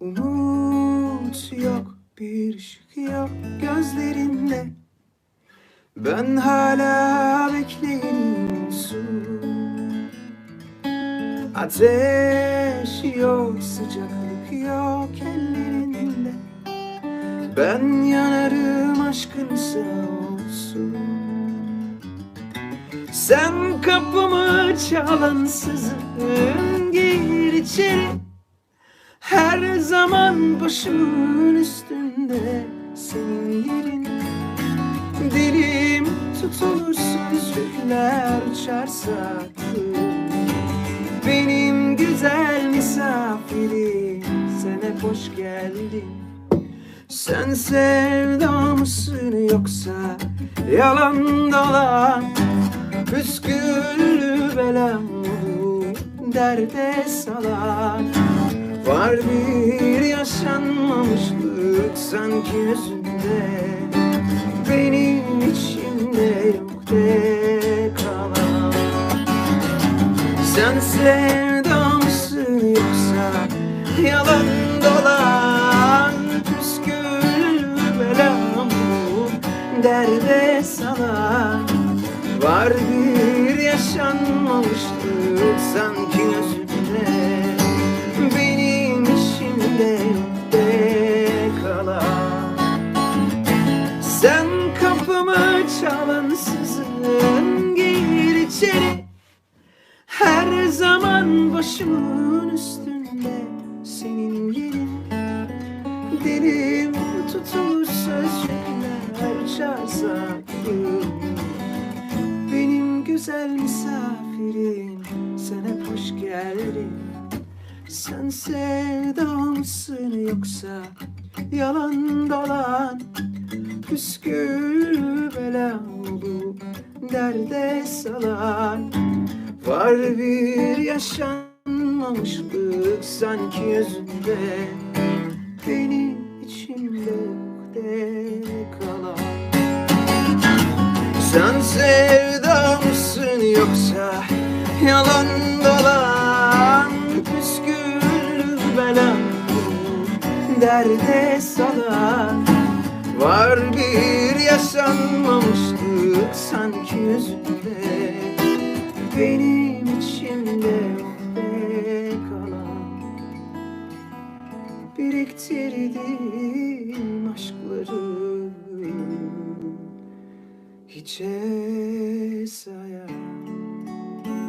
Umut yok bir ışık yok gözlerinde. Ben hala bekliyorsun Ateş yok sıcaklık yok ellerinde. Ben yanarım aşkın sağ olsun Sen kapımı çalansızın gir içeri Her zaman başımın üstünde senin yerin. Dilim tutulur sözcükler uçarsa Benim güzel misafirim sen hep hoş geldin. Sen sevda mısın yoksa yalan dolan? Püsküllü belam derde salan Var bir yaşanmamışlık sanki yüzünde. Benim içimde yok de kalan Sen sevda mısın yoksa yalan dolan Püsküllü belam derde salan. Var bir yaşanmamışlık sanki zaman başımın üstünde senin yerin. Dilim tutulur sözcükler uçarsa aklım benim güzel misafirim Sen hep hoş geldin. Sen sevda mısın yoksa Yalan dolan Püskül bela olup Derde salan. Var bir yaşanmamışlık Sanki yüzünde. Benim içimde kalan. Sen sevda mısın yoksa yalan dolan? Püskül belam derde salan yaşanmamışlık sanki yüzünde Benim içimde yok be kalan Biriktirdim aşkları hiçe sayar